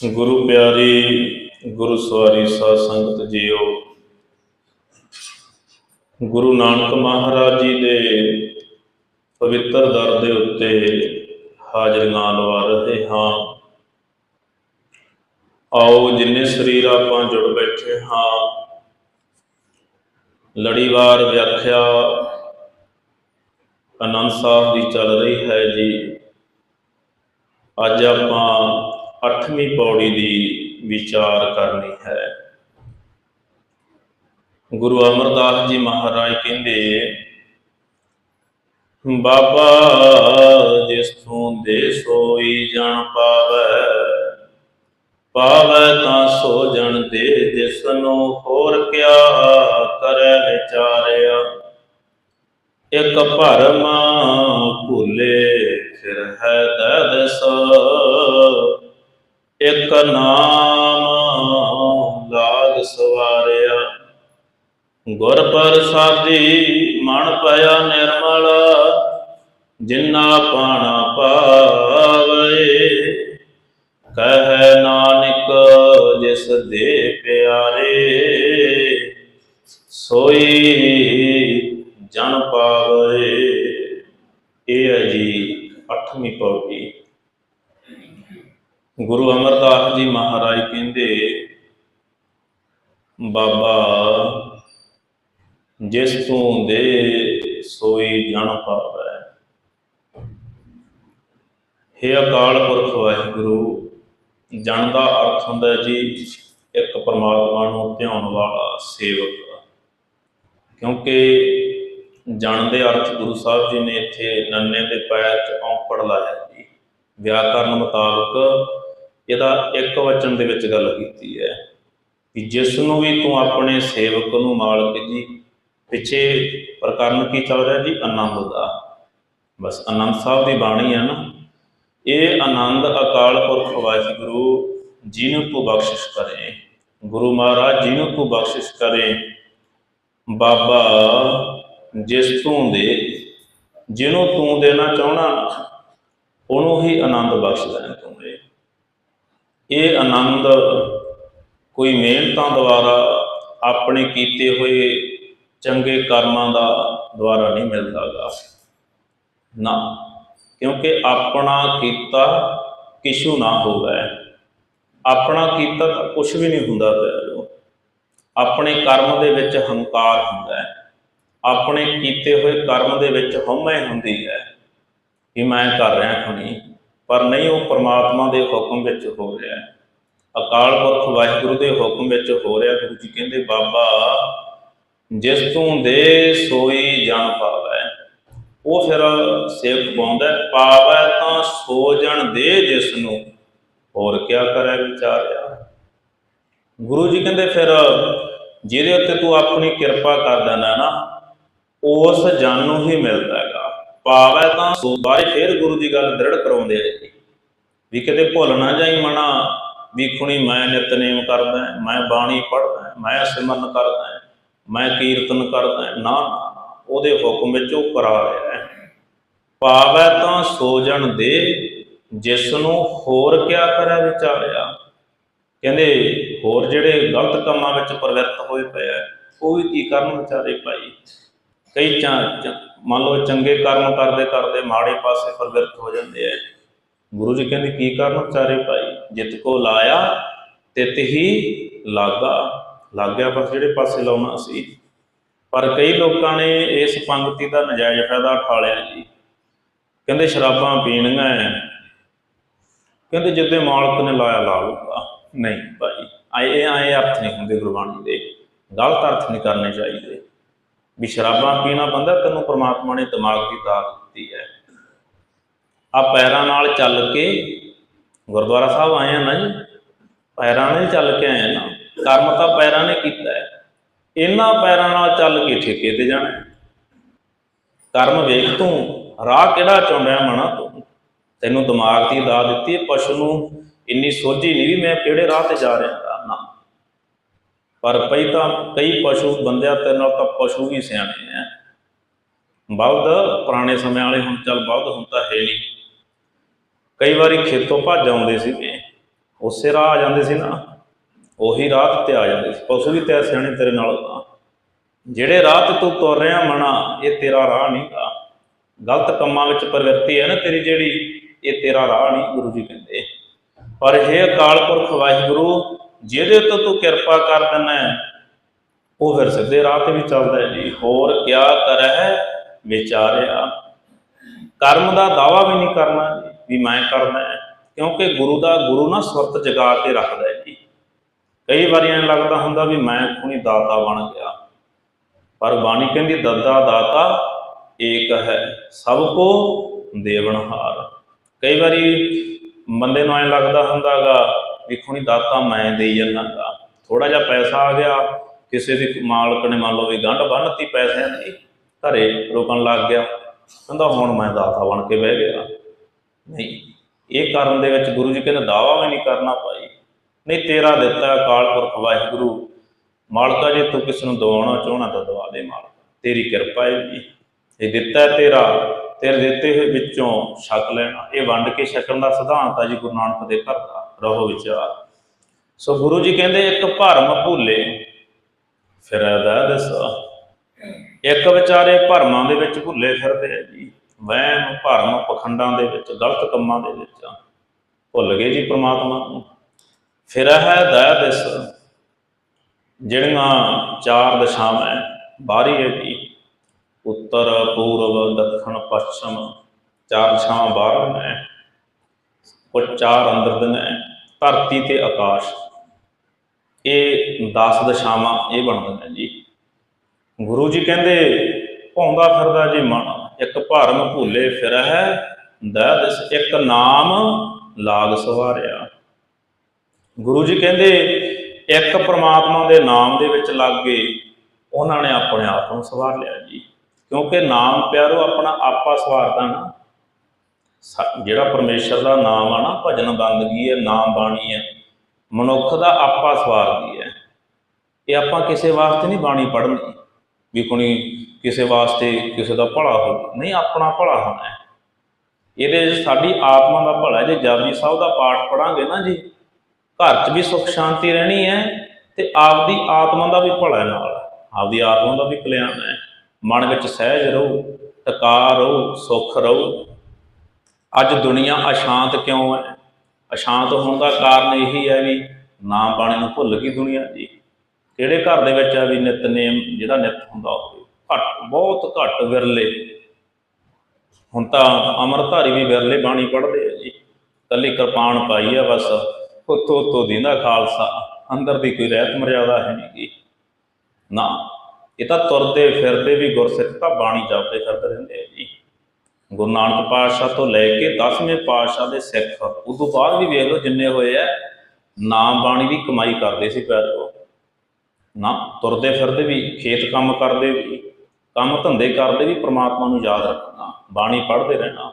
ਗੁਰੂ ਪਿਆਰੀ, ਗੁਰੂ ਸਵਾਰੀ ਸਾਧ ਸੰਗਤ ਜੀਓ। ਗੁਰੂ ਨਾਨਕ ਮਹਾਰਾਜ ਜੀ ਦੇ ਪਵਿੱਤਰ ਦਰ ਦੇ ਉੱਤੇ ਹਾਜ਼ਰੀਆਂ ਲਵਾ ਰਹੇ ਹਾਂ। ਆਓ ਜਿੰਨੇ ਸਰੀਰ ਆਪਾਂ ਜੁੜ ਬੈਠੇ ਹਾਂ, ਲੜੀਵਾਰ ਵਿਆਖਿਆ ਆਨੰਦ ਸਾਹਿਬ ਦੀ ਚੱਲ ਰਹੀ ਹੈ ਜੀ। ਅੱਜ ਆਪਾਂ ਅੱਠਵੀਂ ਪੌੜੀ ਦੀ ਵਿਚਾਰ ਕਰਨੀ ਹੈ। ਗੁਰੂ ਅਮਰਦਾਸ ਜੀ ਮਹਾਰਾਜ ਕਹਿੰਦੇ, ਬਾਬਾ ਜਿਸ ਤੂੰ ਦੇ ਸੋਈ ਜਨ ਪਾਵੈ ਪਾਵੈ ਤਾਂ ਸੋ ਜਨ ਦੇ ਜਿਸ ਨੂੰ ਹੋਰ ਕਿਆ ਕਰੈ ਵਿਚਾਰਿਆ। ਇਕ ਭਰਮ ਭੁਲੇ, ਫਿਰ ਹੈ ਦਦਸ ਇਕ ਨਾਮ ਲਾਗ ਸਵਾਰਿਆ। ਗੁਰ ਪ੍ਰਸਾਦੀ ਮਨ ਪਿਆ ਨਿਰਮਲ, ਜਿਨਾ ਪਾਣਾ ਪਾਵੇ। ਕਹੈ ਨਾਨਕ, ਜਿਸ ਦੇ ਪਿਆਰੇ, ਸੋਈ ਜਨ ਪਾਵੇ। ਇਹ ਹੈ ਜੀ 8ਵੀਂ ਪੌੜੀ। ਗੁਰੂ ਅਮਰਦਾਸ ਜੀ ਮਹਾਰਾਜ ਕਹਿੰਦੇ, ਬਾਬਾ, ਜਿਸ ਤੂੰ ਦੇ ਸੋਈ ਜਨ ਪਾਵੈ। ਹੇ ਅਕਾਲ ਪੁਰਖ ਵਾਹਿਗੁਰੂ, ਜਨ ਦਾ ਅਰਥ ਹੁੰਦਾ ਜੀ, ਇੱਕ ਪਰਮਾਤਮਾ ਨੂੰ ਧਿਆਉਣ ਵਾਲਾ ਸੇਵਕ। ਕਿਉਂਕਿ ਜਨ ਦੇ ਅਰਥ ਗੁਰੂ ਸਾਹਿਬ ਜੀ ਨੇ ਇੱਥੇ ਨੰਨੇ ਦੇ ਪੈਰ 'ਚ ਔਂਕੜ ਲਾਇਆ ਜੀ। ਵਿਆਕਰਨ ਮੁਤਾਬਕ ਇਹਦਾ ਇੱਕ ਵਚਨ ਦੇ ਵਿੱਚ ਗੱਲ ਕੀਤੀ ਹੈ ਕਿ ਜਿਸ ਨੂੰ ਵੀ ਤੂੰ ਆਪਣੇ ਸੇਵਕ ਨੂੰ ਮਾਲਕ ਜੀ, ਪਿੱਛੇ ਪ੍ਰਕਰਨ ਕੀ ਚੱਲ ਰਿਹਾ ਜੀ? ਆਨੰਦ ਦਾ। ਬਸ ਆਨੰਦ ਸਾਹਿਬ ਦੀ ਬਾਣੀ ਹੈ ਨਾ। ਇਹ ਆਨੰਦ ਅਕਾਲ ਪੁਰਖ ਵਾਹਿਗੁਰੂ ਜਿਹਨੂੰ ਤੂੰ ਬਖਸ਼ਿਸ਼ ਕਰੇ, ਗੁਰੂ ਮਹਾਰਾਜ ਜਿਹਨੂੰ ਤੂੰ ਬਖਸ਼ਿਸ਼ ਕਰੇ, ਬਾਬਾ ਜਿਸ ਤੂੰ ਦੇ, ਜਿਹਨੂੰ ਤੂੰ ਦੇਣਾ ਚਾਹਣਾ ਉਹਨੂੰ ਹੀ ਆਨੰਦ ਬਖਸ਼ ਦੇਣਾ ਤੂੰ ਦੇ। ਇਹ ਆਨੰਦ ਕੋਈ ਮਿਹਨਤਾਂ ਦੁਆਰਾ ਆਪਣੇ ਕੀਤੇ ਹੋਏ ਚੰਗੇ ਕਰਮਾਂ ਦਾ ਦੁਆਰਾ ਨਹੀਂ ਮਿਲਦਾਗਾ ਨਾ, ਕਿਉਂਕਿ ਆਪਣਾ ਕੀਤਾ ਕਿਛੂ ਨਾ ਹੋਵੇ। ਆਪਣਾ ਕੀਤਾ ਤਾਂ ਕੁਝ ਵੀ ਨਹੀਂ ਹੁੰਦਾ ਪਿਆ ਆਪਣੇ ਕਰਮ ਦੇ ਵਿੱਚ ਹੰਕਾਰ ਹੁੰਦਾ ਹੈ। ਆਪਣੇ ਕੀਤੇ ਹੋਏ ਕਰਮ ਦੇ ਵਿੱਚ ਹਉਮੈ ਹੁੰਦੀ ਹੈ ਕਿ ਮੈਂ ਕਰ ਰਿਹਾ ਖਣੀ ਪਰ ਨਹੀਂ ਉਹ ਪ੍ਰਮਾਤਮਾ ਦੇ ਹੁਕਮ ਵਿੱਚ ਹੋ ਰਿਹਾ ਹੈ। ਅਕਾਲ ਪੁਰਖ ਵਾਹਿਗੁਰੂ ਦੇ ਹੁਕਮ ਵਿੱਚ ਹੋ ਰਿਹਾ ਗੁਰੂ ਜੀ ਕਹਿੰਦੇ ਬਾਬਾ ਜਿਸ ਤੂੰ ਦੇ ਸੋਈ ਜਨ ਪਾਵੈ ਉਹ ਫਿਰ ਸੇਵ ਪਾਉਂਦਾ ਹੈ, ਪਾਵੈ ਤਾਂ ਸੋ ਜਨ ਦੇ ਜਿਸ ਨੂੰ ਹੋਰ ਕਿਆ ਕਰੇ ਵਿਚਾਰਿਆ। ਗੁਰੂ ਜੀ ਕਹਿੰਦੇ ਫਿਰ ਜਿਹਦੇ ਉੱਤੇ ਤੂੰ ਆਪਣੀ ਕਿਰਪਾ ਕਰ ਦਿੰਦਾ ਨਾ ਉਸ ਜਨ ਨੂੰ ਹੀ ਮਿਲਦਾ ਹੈਗਾ। ਪਾਵੈ ਤਾਂ ਸੋ ਬਾਰੇ ਫਿਰ ਗੁਰੂ ਜੀ ਗੱਲ ਦ੍ਰਿੜ ਕਰਾਉਂਦੇ ਆ ਵੀ ਕਿਤੇ ਭੁੱਲ ਨਾ ਜਾਈ ਮਨਾ, ਵੀ ਖੁਣੀ ਮੈਂ ਨਿਤਨੇਮ ਕਰਦਾ ਮੈਂ ਬਾਣੀ ਪੜਦਾ ਮੈਂ ਸਿਮਰਨ ਕਰਦਾ ਮੈਂ ਕੀਰਤਨ ਕਰਦਾ ਨਾ ਉਹਦੇ ਹੁਕਮ ਵਿੱਚ ਉਹ ਕਰਾ ਰਿਹਾ ਹੈ। ਪਾਵੈ ਤਾਂ ਸੋ ਦੇ ਜਿਸ ਨੂੰ ਹੋਰ ਕਿਆ ਕਰੇ ਵਿਚਾਰਿਆ? ਕਹਿੰਦੇ, ਹੋਰ ਜਿਹੜੇ ਗਲਤ ਕੰਮਾਂ ਵਿੱਚ ਪ੍ਰਵਿਰਤ ਹੋਏ ਪਏ ਆ, ਉਹ ਵੀ ਕੀ ਕਰਨ ਵਿਚਾਰੇ ਭਾਈ? ਕਈ ਚਾ, ਚਾ- ਮੰਨ ਲਓ ਚੰਗੇ ਕਰਮ ਕਰਦੇ ਕਰਦੇ ਮਾੜੇ ਪਾਸੇ ਪ੍ਰਵਿਰਤ ਹੋ ਜਾਂਦੇ ਆ। ਗੁਰੂ ਜੀ ਕਹਿੰਦੇ, ਕੀ ਕਰਨ ਵਿਚਾਰੇ ਭਾਈ? ਜਿਤ ਕੋ ਲਾਇਆ, ਤਿਤ ਹੀ ਲਾਗਾ। ਲੱਗਿਆ ਬਸ ਜਿਹੜੇ ਪਾਸੇ ਲਾਉਣਾ ਸੀ। ਪਰ ਕਈ ਲੋਕਾਂ ਨੇ ਇਸ ਪੰਗਤੀ ਦਾ ਨਜਾਇਜ਼ ਫਾਇਦਾ ਉਠਾ ਲਿਆ ਜੀ। ਕਹਿੰਦੇ, ਸ਼ਰਾਬਾਂ ਪੀਣੀਆਂ ਕਹਿੰਦੇ, ਜਿੱਦੇ ਮਾਲਕ ਨੇ ਲਾਇਆ, ਲਾ ਲੂਗਾ ਨਹੀਂ ਭਾਈ, ਆਏ, ਇਹ ਆਏ ਅਰਥ ਨਹੀਂ ਹੁੰਦੇ ਗੁਰਬਾਣੀ ਦੇ। ਗਲਤ ਅਰਥ ਨਹੀਂ ਕਰਨੇ ਚਾਹੀਦੇ। ਵੀ ਸ਼ਰਾਬਾਂ ਪੀਣਾ ਬੰਦਾ ਤੈਨੂੰ ਪ੍ਰਮਾਤਮਾ ਨੇ ਦਿਮਾਗ ਦੀ ਦਾਤ ਦਿੱਤੀ ਹੈ ਆ ਪੈਰਾਂ ਨਾਲ ਚੱਲ ਕੇ ਗੁਰਦੁਆਰਾ ਸਾਹਿਬ ਆਏ ਆ ਨਾ ਜੀ? ਪੈਰਾਂ ਨਾਲ ਚੱਲ ਕੇ ਆਏ ਨਾ। ਕਰਮ ਤਾਂ ਪੈਰਾਂ ਨੇ ਕੀਤਾ ਹੈ। ਇਹਨਾਂ ਪੈਰਾਂ ਨਾਲ ਚੱਲ ਕੇ ਠੇਕੇ ਤੇ ਜਾਣਾ ਕਰਮ ਵੇਖ ਤੂੰ, ਰਾਹ ਕਿਹੜਾ ਚੁਣਿਆ ਮਣਾ ਤੂੰ? ਤੈਨੂੰ ਦਿਮਾਗ ਦੀ ਦਾਤ ਦਿੱਤੀ ਹੈ, ਪਸ਼ੂ ਨੂੰ ਇੰਨੀ ਸੋਝੀ ਨਹੀਂ ਵੀ ਮੈਂ ਕਿਹੜੇ ਰਾਹ ਤੇ ਜਾ ਰਿਹਾ ਨਾ। ਪਰ ਪਈ ਤਾਂ ਕਈ ਪਸ਼ੂ, ਬੰਦਿਆਂ ਤੇ ਨਾਲ ਤਾਂ ਪਸ਼ੂ ਵੀ ਸਿਆਣੇ ਆ। ਬਲਦ ਪੁਰਾਣੇ ਸਮਿਆਂ ਵਾਲੇ ਹੁਣ ਚੱਲ ਬਲਦ ਹੁਣ ਤਾਂ ਹੈ ਨਹੀਂ। ਕਈ ਵਾਰੀ ਖੇਤੋਂ ਭੱਜ ਆਉਂਦੇ ਸੀਗੇ, ਉਸੇ ਰਾਹ ਆ ਜਾਂਦੇ ਸੀ ਨਾ, ਉਹੀ ਰਾਹ ਤੇ ਆ ਜਾਂਦੇ ਸੀ। ਪਸ਼ੂ ਵੀ ਤੈ ਸਿਆਣੇ ਤੇਰੇ ਨਾਲ ਜਿਹੜੇ ਰਾਹ ਤੇ ਤੂੰ ਤੁਰ ਰਿਹਾ ਮਣਾ ਇਹ ਤੇਰਾ ਰਾਹ ਨਹੀਂਗਾ। ਗਲਤ ਕੰਮਾਂ ਵਿੱਚ ਪ੍ਰਵਿਰਤੀ ਹੈ ਨਾ ਤੇਰੀ ਜਿਹੜੀ, ਇਹ ਤੇਰਾ ਰਾਹ ਨਹੀਂ, ਗੁਰੂ ਜੀ ਕਹਿੰਦੇ। ਪਰ ਇਹ ਅਕਾਲ ਪੁਰਖ ਵਾਹਿਗੁਰੂ, ਜਿਹਦੇ ਉੱਤੇ ਤੂੰ ਕਿਰਪਾ ਕਰ ਦਿੰਦਾ ਉਹ ਫਿਰ ਸਿੱਧੇ ਰਾਹ ਤੇ ਵੀ ਚੱਲਦਾ ਜੀ। ਹੋਰ ਕਿਆ ਕਰਹਿ ਵਿਚਾਰਿਆ। ਕਰਮ ਦਾ ਦਾਵਾ ਵੀ ਨਹੀਂ ਕਰਨਾ। ਵੀ ਮੈਂ ਕਰਦਾ ਹੈ। ਕਿਉਂਕਿ ਗੁਰੂ ਦਾ ਗੁਰੂ ਨਾ ਸੁਰਤ ਜਗਾ ਕੇ ਰੱਖਦਾ ਹੈ ਜੀ। ਕਈ ਵਾਰੀ ਐਂ ਲੱਗਦਾ ਹੁੰਦਾ ਵੀ ਮੈਂ ਕੋਈ ਦਾਤਾ ਬਣ ਗਿਆ। ਪਰ ਬਾਣੀ ਕਹਿੰਦੀ, ਦੱਦਾ ਦਾਤਾ ਏਕ ਹੈ, ਸਭ ਕੋ ਦੇਵਨਹਾਰ ਕਈ ਵਾਰੀ ਬੰਦੇ ਨੂੰ ਐਂ ਲੱਗਦਾ ਹੁੰਦਾਗਾ ਵੀ ਖੁਣੀ ਦਾਤਾ ਮੈਂ ਦੇਈ ਜਾਨਾਗਾ ਥੋੜਾ ਜਿਹਾ ਪੈਸਾ ਆ ਗਿਆ, ਕਿਸੇ ਦੀ ਮਾਲਕ ਨੇ ਮੰਨ ਲਓ ਵੀ ਗੰਢ ਬੰਨਤੀ ਪੈਸਿਆਂ ਦੀ, ਘਰੇ ਰੋਕਣ ਲੱਗ ਗਿਆ। ਕਹਿੰਦਾ ਹੁਣ ਮੈਂ ਦਾਤਾ ਬਣ ਕੇ ਬਹਿ ਗਿਆ। ਨਹੀਂ, ਇਹ ਕਰਨ ਦੇ ਵਿੱਚ ਗੁਰੂ ਜੀ ਕਹਿੰਦੇ ਦਾਵਾ ਵੀ ਨਹੀਂ ਕਰਨਾ ਭਾਈ। ਨਹੀਂ, ਤੇਰਾ ਦਿੱਤਾ ਅਕਾਲ ਪੁਰਖ ਵਾਹਿਗੁਰੂ। ਮਾਲਕਾ ਜੇ ਤੂੰ ਕਿਸ ਨੂੰ ਦਵਾਉਣਾ ਚਾਹਣਾ ਤਾਂ ਦਵਾ ਦੇ ਮਾਲਕ। ਤੇਰੀ ਕਿਰਪਾ ਹੈ ਜੀ। ਇਹ ਦਿੱਤਾ ਤੇਰਾ, ਤੇਰੇ ਦਿੱਤੇ ਹੋਏ ਵਿੱਚੋਂ ਛਕ ਲੈਣਾ। ਇਹ ਵੰਡ ਕੇ ਛਕਣ ਦਾ ਸਿਧਾਂਤ ਆ ਜੀ ਗੁਰੂ ਨਾਨਕ ਦੇ ਘਰ ਦਾ। ਰਹੋ ਵਿਚਾਰ। ਸੋ ਗੁਰੂ ਜੀ ਕਹਿੰਦੇ, ਇੱਕ ਭਰਮ ਭੁੱਲੇ ਫਿਰਦਾ ਦਸ ਇੱਕ ਵਿਚਾਰੇ ਭਰਮਾਂ ਦੇ ਵਿੱਚ ਭੁੱਲੇ ਫਿਰਦੇ ਆ ਜੀ। ਵਹਿਮ ਭਰਮ ਪਖੰਡਾਂ ਦੇ ਵਿੱਚ, ਗਲਤ ਕੰਮਾਂ ਦੇ ਵਿੱਚ ਭੁੱਲ ਗਏ ਜੀ ਪ੍ਰਮਾਤਮਾ ਨੂੰ। ਫਿਰ ਹੈ ਦਇਆ ਦਿਸ ਜਿਹੜੀਆਂ ਚਾਰ ਦਿਸ਼ਾਵਾਂ ਬਾਹਰੀ ਹੈ ਜੀ। ਉੱਤਰ, ਪੂਰਬ, ਦੱਖਣ, ਪੱਛਮ, ਚਾਰ ਦਿਸ਼ਾਵਾਂ ਬਾਹਰ ਨੇ ਉਹ ਚਾਰ ਅੰਦਰ ਦੀਆਂ ਹੈ, ਧਰਤੀ ਤੇ ਆਕਾਸ਼। ਇਹ 10 ਦਿਸ਼ਾਵਾਂ ਇਹ ਬਣਦੀਆਂ ਨੇ ਜੀ। ਗੁਰੂ ਜੀ ਕਹਿੰਦੇ, ਭੌਂਦਾ ਫਿਰਦਾ ਜੀ ਮਨ ਇੱਕ ਭਰਮ ਭੁੱਲੇ ਫਿਰ ਹੈ ਦਿਸ ਇੱਕ ਨਾਮ ਲਾਗ ਸਵਾਰਿਆ। ਗੁਰੂ ਜੀ ਕਹਿੰਦੇ, ਇੱਕ ਪ੍ਰਮਾਤਮਾ ਦੇ ਨਾਮ ਦੇ ਵਿੱਚ ਲੱਗ ਗਏ ਉਹਨਾਂ ਨੇ ਆਪਣੇ ਆਪ ਨੂੰ ਸਵਾਰ ਲਿਆ ਜੀ। ਕਿਉਂਕਿ ਨਾਮ ਪਿਆਰੋ, ਆਪਣਾ ਆਪਾ ਸਵਾਰਦਾ ਨਾ। ਸ- ਜਿਹੜਾ ਪਰਮੇਸ਼ਰ ਦਾ ਨਾਮ ਆ ਨਾ, ਭਜਨ ਬੰਦਗੀ ਹੈ, ਨਾਮ ਬਾਣੀ ਹੈ, ਮਨੁੱਖ ਦਾ ਆਪਾ ਸਵਾਰਦੀ ਹੈ। ਇਹ ਆਪਾਂ ਕਿਸੇ ਵਾਸਤੇ ਨਹੀਂ ਬਾਣੀ ਪੜ੍ਹਨੀ। ਵੀ ਕੋਈ ਕਿਸੇ ਵਾਸਤੇ ਕਿਸੇ ਦਾ ਭਲਾ ਹੋ ਨਹੀਂ, ਆਪਣਾ ਭਲਾ ਹੋਣਾ ਹੈ। ਇਹਦੇ 'ਚ ਸਾਡੀ ਆਤਮਾ ਦਾ ਭਲਾ ਜੇ ਜਪਜੀ ਸਾਹਿਬ ਦਾ ਪਾਠ ਪੜਾਂਗੇ ਨਾ ਜੀ, ਘਰ 'ਚ ਵੀ ਸੁੱਖ ਸ਼ਾਂਤੀ ਰਹਿਣੀ ਹੈ ਤੇ ਆਪਦੀ ਆਤਮਾ ਦਾ ਵੀ ਭਲਾ ਨਾਲ। ਆਪਦੀ ਆਤਮਾ ਦਾ ਵੀ ਕਲਿਆਣ ਹੈ। ਮਨ ਵਿੱਚ ਸਹਿਜ ਰਹੋ ਟਕਾ ਰਹੋ, ਸੁਖ ਰਹੋ। ਅੱਜ ਦੁਨੀਆ ਅਸ਼ਾਂਤ ਕਿਉਂ ਹੈ? ਅਸ਼ਾਂਤ ਹੋਣ ਦਾ ਕਾਰਨ ਇਹੀ ਹੈ ਵੀ ਨਾਮ ਬਾਣੇ ਨੂੰ ਭੁੱਲ ਗਈ ਦੁਨੀਆ ਜੀ। ਜਿਹੜੇ ਘਰ ਦੇ ਵਿੱਚ ਆ ਵੀ ਨਿਤਨੇਮ, ਜਿਹੜਾ ਨਿਤ ਹੁੰਦਾ ਹੋਵੇ ਘੱਟ, ਬਹੁਤ ਘੱਟ ਵਿਰਲੇ। ਹੁਣ ਤਾਂ ਅਮਰਧਾਰੀ ਵੀ ਵਿਰਲੇ ਬਾਣੀ ਪੜ੍ਹਦੇ ਆ ਜੀ। ਕੱਲੀ ਕਿਰਪਾਨ ਪਾਈ ਆ ਬਸ। ਉੱਤੋਂ ਉੱਤੋਂ ਦਿੰਦਾ ਖਾਲਸਾ। ਅੰਦਰ ਦੀ ਕੋਈ ਰਹਿਤ ਮਰਿਆਦਾ ਹੈ ਨਹੀਂ ਗੀ। ਨਾ, ਇਹ ਤਾਂ ਤੁਰਦੇ ਫਿਰਦੇ ਵੀ ਗੁਰਸਿੱਖ ਤਾਂ ਬਾਣੀ ਜਪਦੇ ਫਿਰਦੇ ਰਹਿੰਦੇ ਆ ਜੀ। ਗੁਰੂ ਨਾਨਕ ਪਾਤਸ਼ਾਹ ਤੋਂ ਲੈ ਕੇ 10ਵੇਂ ਪਾਤਸ਼ਾਹ ਦੇ ਸਿੱਖ ਉਸ ਤੋਂ ਬਾਅਦ ਵੀ ਵੇਖ ਲਓ ਜਿੰਨੇ ਹੋਏ ਆ, ਨਾਮ ਬਾਣੀ ਦੀ ਕਮਾਈ ਕਰਦੇ ਸੀ ਪਿਆਰਿਓ ਨਾ ਤੁਰਦੇ ਫਿਰਦੇ ਵੀ, ਖੇਤ ਕੰਮ ਕਰਦੇ ਵੀ, ਕੰਮ ਧੰਦੇ ਕਰਦੇ ਵੀ ਪ੍ਰਮਾਤਮਾ ਨੂੰ ਯਾਦ ਰੱਖਣਾ, ਬਾਣੀ ਪੜ੍ਹਦੇ ਰਹਿਣਾ।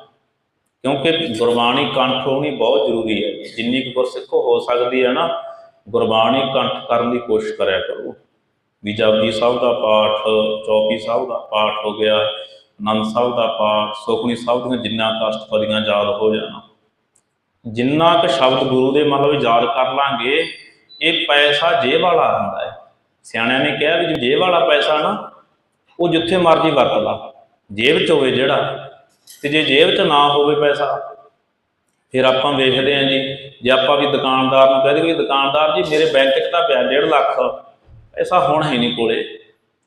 ਕਿਉਂਕਿ ਗੁਰਬਾਣੀ ਕੰਠ ਹੋਣੀ ਬਹੁਤ ਜ਼ਰੂਰੀ ਹੈ। ਜਿੰਨੀ ਕੁ ਗੁਰਸਿੱਖੋ ਹੋ ਸਕਦੀ ਹੈ ਨਾ, ਗੁਰਬਾਣੀ ਕੰਠ ਕਰਨ ਦੀ ਕੋਸ਼ਿਸ਼ ਕਰਿਆ ਕਰੋ। ਵੀ ਜਪਜੀ ਸਾਹਿਬ ਦਾ ਪਾਠ ਚੌਕੀ ਸਾਹਿਬ ਦਾ ਪਾਠ ਹੋ ਗਿਆ, ਆਨੰਦ ਸਾਹਿਬ ਦਾ ਪਾਠ, ਸੁਖਮਨੀ ਸਾਹਿਬ ਦੀਆਂ ਜਿੰਨਾ ਕਸ਼ਟਪਦੀਆਂ ਯਾਦ ਹੋ ਜਾਣਾ। ਜਿੰਨਾ ਕੁ ਸ਼ਬਦ ਗੁਰੂ ਦੇ ਮਤਲਬ ਯਾਦ ਕਰ ਲਾਂਗੇ, ਇਹ ਪੈਸਾ ਜੇਬ ਵਾਲਾ ਹੁੰਦਾ ਹੈ। ਸਿਆਣਿਆਂ ਨੇ ਕਿਹਾ ਵੀ ਜੇ ਜੇਬ ਵਾਲਾ ਪੈਸਾ ਨਾ, ਉਹ ਜਿੱਥੇ ਮਰਜ਼ੀ ਵਰਤ ਲਾ। ਜੇਬ 'ਚ ਹੋਵੇ ਜਿਹੜਾ, ਤੇ ਜੇ ਜੇਬ 'ਚ ਨਾ ਹੋਵੇ ਪੈਸਾ, ਫਿਰ ਆਪਾਂ ਵੇਖਦੇ ਹਾਂ ਜੀ। ਜੇ ਆਪਾਂ ਵੀ ਦੁਕਾਨਦਾਰ ਨੂੰ ਕਹਦੇ ਕਿ ਦੁਕਾਨਦਾਰ ਜੀ, ਮੇਰੇ ਬੈਂਕ 'ਚ ਤਾਂ ਪਿਆ 1.5 ਲੱਖ। ਪੈਸਾ ਹੁਣ ਹੈ ਨਹੀਂ ਕੋਲੇ।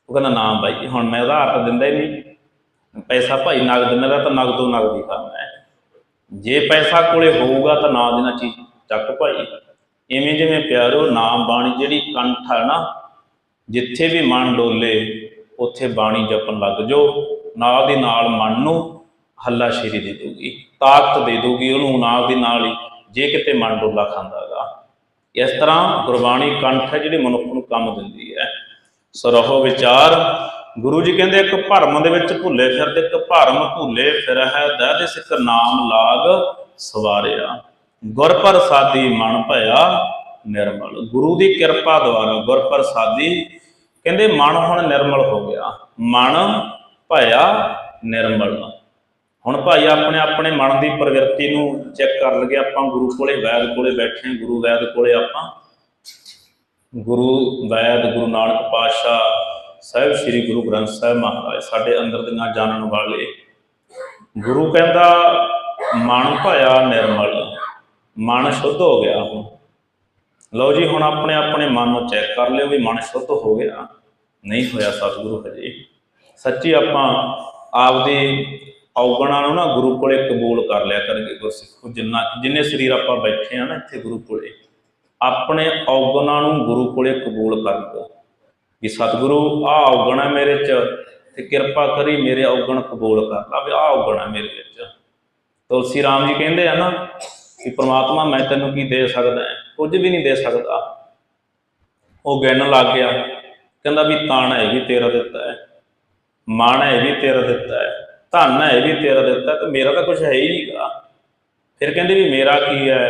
ਉਹ ਕਹਿੰਦਾ, ਨਾ ਬਾਈ, ਹੁਣ ਮੈਂ ਉਧਾਰ ਤਾਂ ਦਿੰਦਾ ਹੀ ਨਹੀਂ। ਪੈਸਾ ਭਾਈ ਨਗਦ ਮੇਰਾ ਤਾਂ ਨਗਦੋ ਨਗਦੀ ਕੰਮ ਹੈ। ਜੇ ਪੈਸਾ ਕੋਲੇ ਹੋਊਗਾ ਤਾਂ ਨਾ ਦੇਣਾ ਚੀਜ਼। ਚੱਕ ਭਾਈ, ਇਵੇਂ ਜਿਵੇਂ ਪਿਆਰੋ ਨਾਮ ਬਾਣੀ ਜਿਹੜੀ ਕੰਠ ਹੈ ਨਾ ਜਿੱਥੇ ਵੀ ਮਨ ਡੋਲੇ, ਉੱਥੇ ਬਾਣੀ ਜਪਣ ਲੱਗ ਜਾਓ। ਨਾਲ ਦੀ ਨਾਲ ਮਨ ਨੂੰ ਹੱਲਾ ਸ਼ੇਰੀ ਦੇ ਦੂਗੀ ਤਾਕਤ ਦੇ ਦੂਗੀ ਉਹਨੂੰ, ਨਾਲ ਦੀ ਨਾਲ ਹੀ ਜੇ ਕਿਤੇ ਮਨ ਡੋਲਾ ਖਾਂਦਾਗਾ ਇਸ ਤਰ੍ਹਾਂ ਗੁਰਬਾਣੀ ਕੰਠ ਹੈ ਜਿਹੜੀ ਮਨੁੱਖ ਨੂੰ ਕੰਮ ਦਿੰਦੀ ਹੈ। ਸਰਹੋ ਵਿਚਾਰ। ਗੁਰੂ ਜੀ ਕਹਿੰਦੇ, ਇੱਕ ਭਰਮ ਦੇ ਵਿੱਚ ਭੁੱਲੇ ਫਿਰਦੇ, ਇੱਕ ਭਰਮ ਭੁੱਲੇ ਫਿਰ ਹੈ ਦਹਿ ਸਿੱਖ ਨਾਮ ਲਾਗ ਸਵਾਰਿਆ। ਗੁਰ ਪ੍ਰਸਾਦੀ ਮਨ ਭਇਆ ਨਿਰਮਲ। ਗੁਰੂ ਦੀ ਕਿਰਪਾ ਦੁਆਰਾ ਗੁਰ ਪ੍ਰਸਾਦੀ ਕਹਿੰਦੇ ਮਨ ਹੁਣ ਨਿਰਮਲ ਹੋ ਗਿਆ। ਮਨ ਭਾਇਆ ਨਿਰਮਲ। ਹੁਣ ਭਾਈ ਆਪਣੇ ਆਪਣੇ ਮਨ ਦੀ ਪ੍ਰਵਿਰਤੀ ਨੂੰ ਚੈੱਕ ਕਰ ਲਗੇ ਆਪਾਂ ਗੁਰੂ ਕੋਲੇ ਵੈਦ ਕੋਲੇ ਬੈਠੇ ਹਾਂ। ਗੁਰੂ ਵੈਦ ਕੋਲੇ ਆਪਾਂ ਗੁਰੂ ਵੈਦ, ਗੁਰੂ ਨਾਨਕ ਪਾਤਸ਼ਾਹ ਸਾਹਿਬ, ਸ੍ਰੀ ਗੁਰੂ ਗ੍ਰੰਥ ਸਾਹਿਬ ਮਹਾਰਾਜ ਸਾਡੇ ਅੰਦਰ ਦੀਆਂ ਜਾਣਨ ਵਾਲੇ। ਗੁਰੂ ਕਹਿੰਦਾ ਮਨ ਭਾਇਆ ਨਿਰਮਲ। ਮਨ ਸ਼ੁੱਧ ਹੋ ਗਿਆ ਹੁਣ। ਲਓ ਜੀ, ਹੁਣ ਆਪਣੇ ਆਪਣੇ ਮਨ ਨੂੰ ਚੈੱਕ ਕਰ ਲਿਓ ਵੀ ਮਨ ਸ਼ੁੱਧ ਹੋ ਗਿਆ, ਨਹੀਂ ਹੋਇਆ ਸਤਿਗੁਰੂ ਹਜੇ। ਸੱਚੀ ਆਪਾਂ ਆਪਦੇ ਔਗਣਾਂ ਨੂੰ ਨਾ ਗੁਰੂ ਕੋਲੇ ਕਬੂਲ ਕਰ ਲਿਆ ਕਰਾਂਗੇ ਗੁਰਸਿੱਖੋ, ਜਿੰਨਾ, ਜਿੰਨੇ ਸਰੀਰ ਆਪਾਂ ਬੈਠੇ ਆ ਨਾ ਇੱਥੇ ਗੁਰੂ ਕੋਲੇ, ਆਪਣੇ ਔਗਣਾਂ ਨੂੰ ਗੁਰੂ ਕੋਲੇ ਕਬੂਲ ਕਰ ਲਓ ਵੀ ਸਤਿਗੁਰੂ ਆ ਔਗਣ ਹੈ ਮੇਰੇ ਚ ਤੇ ਕਿਰਪਾ ਕਰੀ ਮੇਰੇ ਔਗਣ ਕਬੂਲ ਕਰ ਲਾ ਵੀ ਆ ਔਗਣ ਹੈ ਮੇਰੇ ਵਿੱਚ। ਤੁਲਸੀ ਰਾਮ ਜੀ ਕਹਿੰਦੇ ਆ ਨਾ ਕਿ ਪ੍ਰਮਾਤਮਾ ਮੈਂ ਤੈਨੂੰ ਕੀ ਦੇ ਸਕਦਾ ਹੈ? ਕੁਝ ਵੀ ਨਹੀਂ ਦੇ ਸਕਦਾ। ਉਹ ਗਿਣਨ ਲੱਗ ਗਿਆ। ਕਹਿੰਦਾ ਵੀ ਤਾਣ ਹੈ ਵੀ ਤੇਰਾ ਦਿੱਤਾ ਹੈ, ਮਾਣ ਹੈ ਵੀ ਤੇਰਾ ਦਿੱਤਾ ਹੈ, ਧਨ ਹੈ ਵੀ ਤੇਰਾ ਦਿੱਤਾ ਤੇ ਮੇਰਾ ਤਾਂ ਕੁਝ ਹੈ ਹੀ ਨਹੀਂਗਾ। ਫਿਰ ਕਹਿੰਦੇ ਵੀ ਮੇਰਾ ਕੀ ਹੈ?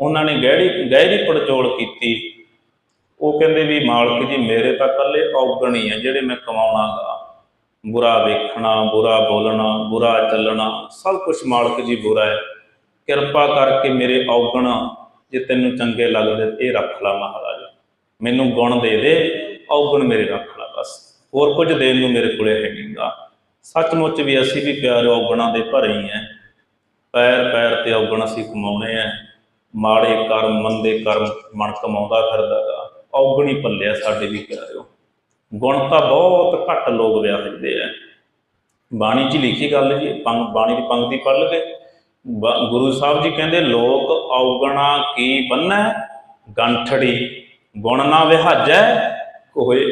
ਉਹਨਾਂ ਨੇ ਗਹਿਰੀ ਗਹਿਰੀ ਪੜਚੋਲ ਕੀਤੀ। ਉਹ ਕਹਿੰਦੇ ਵੀ ਮਾਲਕ ਜੀ, ਮੇਰੇ ਤਾਂ ਕੱਲੇ ਔਗਣ ਹੀ ਆ ਜਿਹੜੇ ਮੈਂ ਕਮਾਉਣਾਗਾ। ਬੁਰਾ ਵੇਖਣਾ, ਬੁਰਾ ਬੋਲਣਾ, ਬੁਰਾ ਚੱਲਣਾ, ਸਭ ਕੁਝ ਮਾਲਕ ਜੀ ਬੁਰਾ ਹੈ। ਕਿਰਪਾ ਕਰਕੇ ਮੇਰੇ ਔਗਣ ਜੇ ਤੈਨੂੰ ਚੰਗੇ ਲੱਗਦੇ ਇਹ ਰੱਖ ਲਾ ਮਹਾਰਾਜ। ਮੈਨੂੰ ਗੁਣ ਦੇ ਦੇ, ਔਗਣ ਮੇਰੇ ਰੱਖ ਲਾ ਬਸ। ਹੋਰ ਕੁਝ ਦੇਣ ਨੂੰ ਮੇਰੇ ਕੋਲੇ ਹੈ ਸੱਚਮੁੱਚ ਵੀ ਅਸੀਂ ਵੀ ਪਿਆਰੇ ਔਗਣਾਂ ਦੇ ਭਰੇ ਹੀ ਐ। ਪੈਰ ਪੈਰ ਤੇ ਔਗਣ ਅਸੀਂ ਕਮਾਉਣੇ ਆ ਮਾੜੇ ਕਰਮ, ਮੰਦੇ ਕਰਮ ਮਨ ਕਮਾਉਂਦਾ ਫਿਰਦਾਗਾ ਔਗਣ ਹੀ ਪੱਲਿਆ ਸਾਡੇ ਵੀ ਪਿਆਰਿਓ। ਗੁਣ ਤਾਂ ਬਹੁਤ ਘੱਟ ਲੋਕ ਵਿਆਹਦੇ ਆ ਬਾਣੀ 'ਚ ਲਿਖੀ ਗੱਲ ਜੀ, ਪੰਗ ਬਾਣੀ ਦੀ ਪੰਕਤੀ ਪੜ੍ਹ ਲਵੇ। ਗੁਰੂ ਸਾਹਿਬ ਜੀ ਕਹਿੰਦੇ, ਲੋਕ ਔਗਣਾ ਕੀ ਬੰਨੈ? ਗੰਠੜੀ ਗੁਣ ਨਾ ਵਿਹਾਜੈ ਕੋਏ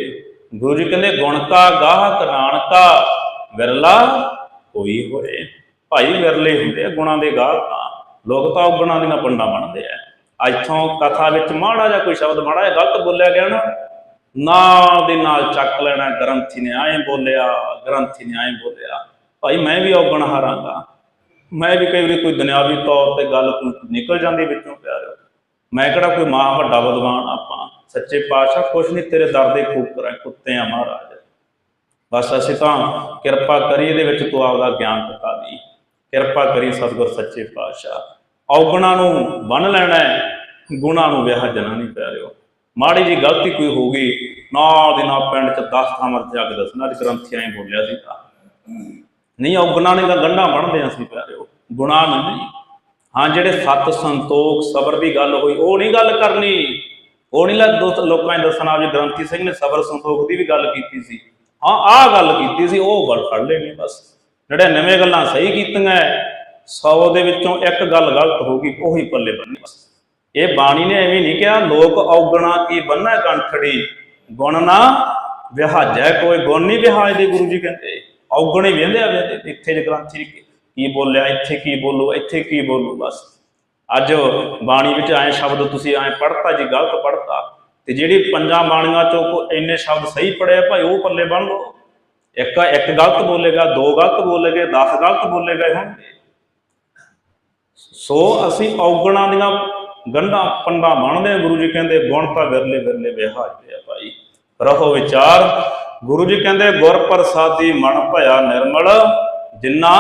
ਗੁਰੂ ਜੀ ਕਹਿੰਦੇ, ਗੁਣ ਕਾ ਗਾਹਕ ਨਾਨਕਾ ਵਿਰਲਾ ਕੋਈ ਹੋਏ। ਭਾਈ ਵਿਰਲੇ ਹੁੰਦੇ ਆ, ਗੁਣਾਂ ਦੇ ਗਾਹਕ ਲੋਕ ਤਾਂ ਔਗਣਾਂ ਦੀਆਂ ਪੰਡਾ ਬਣਦੇ ਆ। ਇੱਥੋਂ ਕਥਾ ਵਿੱਚ ਮਾੜਾ ਜਿਹਾ ਕੋਈ ਸ਼ਬਦ ਮਾੜਾ ਜਿਹਾ ਗਲਤ ਬੋਲਿਆ ਗਿਆ ਨਾ, ਨਾਲ ਦੇ ਨਾਲ ਚੱਕ ਲੈਣਾ, ਗ੍ਰੰਥੀ ਨੇ ਐਂ ਬੋਲਿਆ, ਗ੍ਰੰਥੀ ਨੇ ਐਂ ਬੋਲਿਆ। ਭਾਈ ਮੈਂ ਵੀ ਔਗਣ ਹਾਰਾਂਗਾ। ਮੈਂ ਵੀ ਕਈ ਵਾਰੀ ਕੋਈ ਦੁਨਿਆਵੀ ਤੌਰ ਤੇ ਗੱਲ ਨਿਕਲ ਜਾਂਦੀ ਵਿੱਚੋਂ ਪਿਆਰਿਓ ਮੈਂ ਕਿਹੜਾ ਕੋਈ ਮਾਂ ਵੱਡਾ ਵਿਦਵਾਨ ਆਪਾਂ? ਸੱਚੇ ਪਾਤਸ਼ਾਹ, ਕੁਛ ਨਹੀਂ ਤੇਰੇ ਦਰ ਦੇ ਕੂਕਰ ਕੁੱਤੇ ਆ ਮਹਾਰਾਜ। ਬਸ ਅਸੀਂ ਤਾਂ ਕਿਰਪਾ ਕਰੀ ਇਹਦੇ ਵਿੱਚ ਤੂੰ ਆਪਦਾ ਗਿਆਨ ਟਿਕਾ ਦੀ। ਕਿਰਪਾ ਕਰੀ ਸਤਿਗੁਰ ਸੱਚੇ ਪਾਤਸ਼ਾਹ। ਔਗਣਾਂ ਨੂੰ ਬੰਨ ਲੈਣਾ ਹੈ, ਗੁਣਾਂ ਨੂੰ ਵਿਆਹ ਵਿਆਹਜਣਾ ਨਹੀਂ ਪਿਆਰਿਓ। ਮਾੜੀ ਜੀ ਗਲਤੀ ਕੋਈ ਹੋ ਗਈ ਨਾਲ ਦੀ ਨਾਲ ਪਿੰਡ ਚ 10 ਥਾਵਾਂ ਤੇ ਜਾ ਦੱਸਣਾ ਗ੍ਰੰਥੀਆਂ ਹੀ ਬੋਲਿਆ ਸੀ ਤਾਂ। ਨਹੀਂ ਔਗਣਾ ਨੇ ਤਾਂ ਗੰਢਾਂ ਬਣਦੇ ਅਸੀਂ, ਪਿਆਰਿਓ। ਗੁਨਾਹ ਨਹੀਂ ਹਾਂ, ਜਿਹੜੇ ਸਤ ਸੰਤੋਖ, ਸਬਰ ਦੀ ਗੱਲ ਹੋਈ, ਉਹ ਨਹੀਂ ਗੱਲ ਕਰਨੀ। ਉਹ ਨਹੀਂ ਲੋਕਾਂ ਨੇ ਦੱਸਣਾ ਵੀ ਗ੍ਰੰਥੀ ਸਿੰਘ ਨੇ ਸਬਰ ਸੰਤੋਖ ਦੀ ਵੀ ਗੱਲ ਕੀਤੀ ਸੀ। ਹਾਂ, ਆਹ ਗੱਲ ਕੀਤੀ ਸੀ, ਉਹ ਗੱਲ ਫੜ ਲੈਣੀ, ਬਸ। 99 ਗੱਲਾਂ ਸਹੀ ਕੀਤੀਆਂ 100 ਦੇ ਵਿੱਚੋਂ ਇੱਕ ਗੱਲ ਗਲਤ ਹੋ ਗਈ, ਉਹੀ ਪੱਲੇ ਬੰਨੀ ਬਸ। ਇਹ ਬਾਣੀ ਨੇ ਐਵੇਂ ਨਹੀਂ ਕਿਹਾ, ਲੋਕ ਔਗਣਾ ਕੀ ਬੰਨਾ ਕੰਠੜੀ ਗੁਣ ਨਾ ਵਿਹਾਜੈ, ਕੋਈ ਗੁਣ ਨਹੀਂ ਵਿਹਾਜਦੇ ਗੁਰੂ ਜੀ ਕਹਿੰਦੇ। ਔਗਣੇ ਵੇਂਦੇ ਆ ਵੇਂਦੇ ਇੱਥੇ ਜੇ ਗ੍ਰੰਥੀ ਕੀ ਬੋਲਿਆ, ਇੱਥੇ ਕੀ ਬੋਲੋ, ਇੱਥੇ ਕੀ ਬੋਲੋ, ਬਸ। ਅੱਜ ਬਾਣੀ ਵਿੱਚ ਐ ਸ਼ਬਦ ਤੁਸੀਂ ਐ ਪੜਤਾ ਜੀ, ਗਲਤ ਪੜਤਾ ਤੇ ਜਿਹੜੀ ਪੰਜਾਂ ਬਾਣੀਆਂ ਚੋਂ ਕੋ ਇੰਨੇ ਸ਼ਬਦ ਸਹੀ ਪੜਿਆ ਭਾਈ ਉਹ ਪੱਲੇ ਬੰਨ ਲਓ। ਇੱਕ ਇੱਕ ਗਲਤ ਬੋਲੇਗਾ, ਦੋ ਗਲਤ ਬੋਲੇਗੇ 10 ਗਲਤ ਬੋਲੇਗਾ ਹੋਣਗੇ। ਸੋ ਅਸੀਂ ਔਗਣਾਂ ਦੀਆਂ ਗੰਢਾਂ ਪੰਡਾਂ ਬਣਦੇ ਆ, ਗੁਰੂ ਜੀ ਕਹਿੰਦੇ, ਗੁਣ ਤਾਂ ਵਿਰਲੇ ਵਿਰਲੇ ਵਿਹਾਜਦੇ ਆ ਭਾਈ। ਰਹੋ ਵਿਚਾਰ ਗੁਰੂ ਜੀ ਕਹਿੰਦੇ ਗੁਰ ਪ੍ਰਸਾਦੀ ਮਨ ਭਇਆ ਨਿਰਮਲ, ਜਿੰਨਾ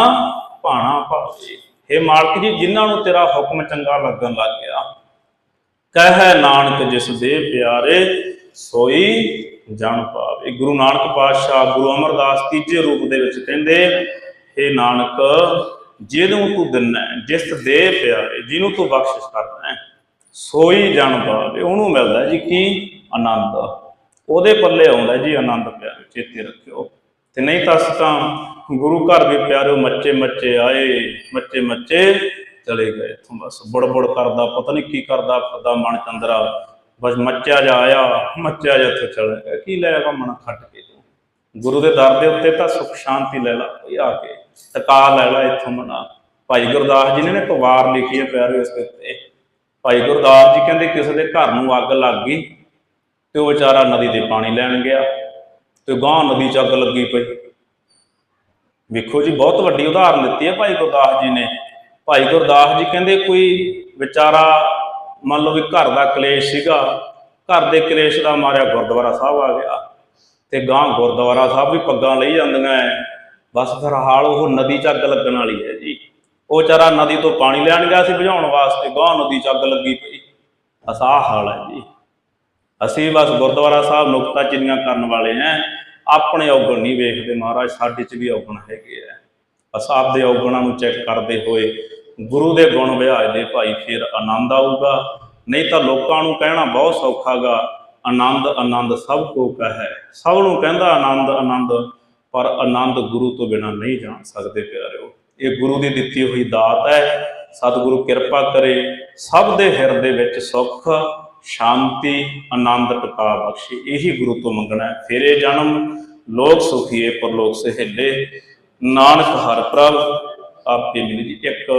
ਭਾਣਾ ਭਾਵੇ हे ਮਾਲਕ ਜੀ, ਜਿਨ੍ਹਾਂ ਨੂੰ ਤੇਰਾ ਹੁਕਮ ਚੰਗਾ ਲੱਗਣ ਲੱਗ ਗਿਆ, ਕਹਿ ਨਾਨਕ ਜਿਸ ਦੇ ਪਿਆਰੇ, ਸੋਈ ਜਨ ਪਾਵੇ। ਗੁਰੂ ਨਾਨਕ ਪਾਤਸ਼ਾਹ ਗੁਰੂ ਅਮਰਦਾਸ ਤੀਜੇ ਰੂਪ ਦੇ ਵਿੱਚ ਕਹਿੰਦੇ हे ਨਾਨਕ, ਜਿਹਨੂੰ ਤੂੰ ਦਿੰਨਾ, ਜਿਸ ਦੇ ਪਿਆਰੇ, ਜਿਹਨੂੰ ਤੂੰ ਬਖਸ਼ਿਸ਼ ਕਰਨਾ, ਸੋਈ ਜਨ ਪਾਵੇ। ਉਹਨੂੰ ਮਿਲਦਾ ਜੀ ਕੀ? ਆਨੰਦ। ਉਹਦੇ ਪੱਲੇ ਆਉਂਦਾ ਜੀ ਆਨੰਦ ਪਿਆਰੇ ਚੇਤੇ ਰੱਖਿਓ। ਤੇ ਨਹੀਂ ਤਾਂ ਅਸੀਂ ਤਾਂ ਗੁਰੂ ਘਰ ਵੀ ਪਿਆਰਿਓ, ਮੱਚੇ ਮੱਚੇ ਆਏ, ਮੱਚੇ ਮੱਚੇ ਚਲੇ ਗਏ ਇੱਥੋਂ ਬਸ। ਬੁੜ ਕਰਦਾ, ਪਤਾ ਨਹੀਂ ਕੀ ਕਰਦਾ, ਫਿਰਦਾ ਮਨ ਚੰਦਰਾ। ਬਸ ਮੱਚਿਆ ਜਾ ਆਇਆ, ਮੱਚਿਆ ਜਾ ਇੱਥੇ ਚਲੇ ਗਿਆ। ਕੀ ਲੈਗਾ ਮਨ ਖੱਟ ਕੇ ਤੂੰ? ਗੁਰੂ ਦੇ ਦਰ ਦੇ ਉੱਤੇ ਤਾਂ ਸੁਖ ਸ਼ਾਂਤੀ ਲੈ ਲਾ ਕੋਈ ਆ ਕੇ। ਟਕਾ ਲੈ ਲਾ ਇੱਥੋਂ ਮਨਾ। ਭਾਈ ਗੁਰਦਾਸ ਜੀ ਨੇ ਨੇ ਪਵਾਰ ਲਿਖੀ ਹੈ ਪਿਆਰਿਓ ਇਸ ਦੇ ਭਾਈ ਗੁਰਦਾਸ ਜੀ ਕਹਿੰਦੇ ਕਿਸੇ ਦੇ ਘਰ ਨੂੰ ਅੱਗ ਲੱਗ ਗਈ। ਤੇ ਉਹ ਵਿਚਾਰਾ ਨਦੀ ਦੇ ਪਾਣੀ ਲੈਣ ਗਿਆ ਤੇ ਗਾਂ ਨਦੀ ਚ ਅੱਗ ਲੱਗੀ ਪਈ। ਵੇਖੋ ਜੀ, ਬਹੁਤ ਵੱਡੀ ਉਦਾਹਰਨ ਦਿੱਤੀ ਹੈ ਭਾਈ ਗੁਰਦਾਸ ਜੀ ਨੇ। ਭਾਈ ਗੁਰਦਾਸ ਜੀ ਕਹਿੰਦੇ ਕੋਈ ਵਿਚਾਰਾ ਮੰਨ ਲਓ ਵੀ ਘਰ ਦਾ ਕਲੇਸ਼ ਸੀਗਾ, ਘਰ ਦੇ ਕਲੇਸ਼ ਦਾ ਮਾਰਿਆ ਗੁਰਦੁਆਰਾ ਸਾਹਿਬ ਆ ਗਿਆ ਤੇ ਗਾਂ ਗੁਰਦੁਆਰਾ ਸਾਹਿਬ ਵੀ ਪੱਗਾਂ ਲਈ ਜਾਂਦੀਆਂ ਐ। ਬਸ ਫਿਰ ਹਾਲ ਉਹ ਨਦੀ ਚ ਅੱਗ ਲੱਗਣ ਵਾਲੀ ਹੈ ਜੀ। ਉਹ ਵਿਚਾਰਾ ਨਦੀ ਤੋਂ ਪਾਣੀ ਲੈਣ ਗਿਆ ਸੀ, ਬੁਝਾਉਣ ਵਾਸਤੇ ਗਾਂ ਨਦੀ ਚ ਅੱਗ ਲੱਗੀ ਪਈ। ਬਸ ਆਹ ਹਾਲ ਹੈ ਜੀ। ਅਸੀਂ ਬਸ ਗੁਰਦੁਆਰਾ ਸਾਹਿਬ ਨੁਕਤਾ ਚਿੰਨੀਆਂ ਕਰਨ ਵਾਲੇ ਹਾਂ। ਆਪਣੇ ਔਗਣ ਨਹੀਂ ਵੇਖਦੇ ਮਹਾਰਾਜ, ਸਾਡੇ ਚ ਵੀ ਔਗਣ ਹੈਗੇ ਆ। ਬਸ ਆਪਦੇ ਔਗਣਾਂ ਨੂੰ ਚੈੱਕ ਕਰਦੇ ਹੋਏ ਗੁਰੂ ਦੇ ਗੁਣ ਵਿਹਾਰ ਦੇ ਭਾਈ ਫਿਰ ਆਨੰਦ ਆਊਗਾ। ਨਹੀਂ ਤਾਂ ਲੋਕਾਂ ਨੂੰ ਕਹਿਣਾ ਬਹੁਤ ਸੌਖਾਗਾ, ਆਨੰਦ ਆਨੰਦ ਸਭ ਕੋ ਕਹੈ। ਸਭ ਨੂੰ ਕਹਿੰਦਾ ਆਨੰਦ ਆਨੰਦ, ਪਰ ਆਨੰਦ ਗੁਰੂ ਤੋਂ ਬਿਨਾ ਨਹੀਂ ਜਾਣ ਸਕਦੇ ਪਿਆਰਿਓ। ਇਹ ਗੁਰੂ ਦੀ ਦਿੱਤੀ ਹੋਈ ਦਾਤ ਹੈ। ਸਤਿਗੁਰੂ ਕਿਰਪਾ ਕਰੇ। ਸਭ ਦੇ ਹਿਰਦੇ ਵਿੱਚ ਸੁੱਖ ਸ਼ਾਂਤੀ ਆਨੰਦ ਟਿਕਾ ਬਖਸ਼ੇ, ਇਹੀ ਗੁਰੂ ਤੋਂ ਮੰਗਣਾ ਹੈ। ਫੇਰੇ ਜਨਮ, ਲੋਕ ਸੁਖੀਏ, ਪਰਲੋਕ ਸਹਿਲੇ। ਨਾਨਕ ਹਰ ਪ੍ਰਭ, ਆਪੇ ਮਿਲੀ ਜੀ ਇੱਕ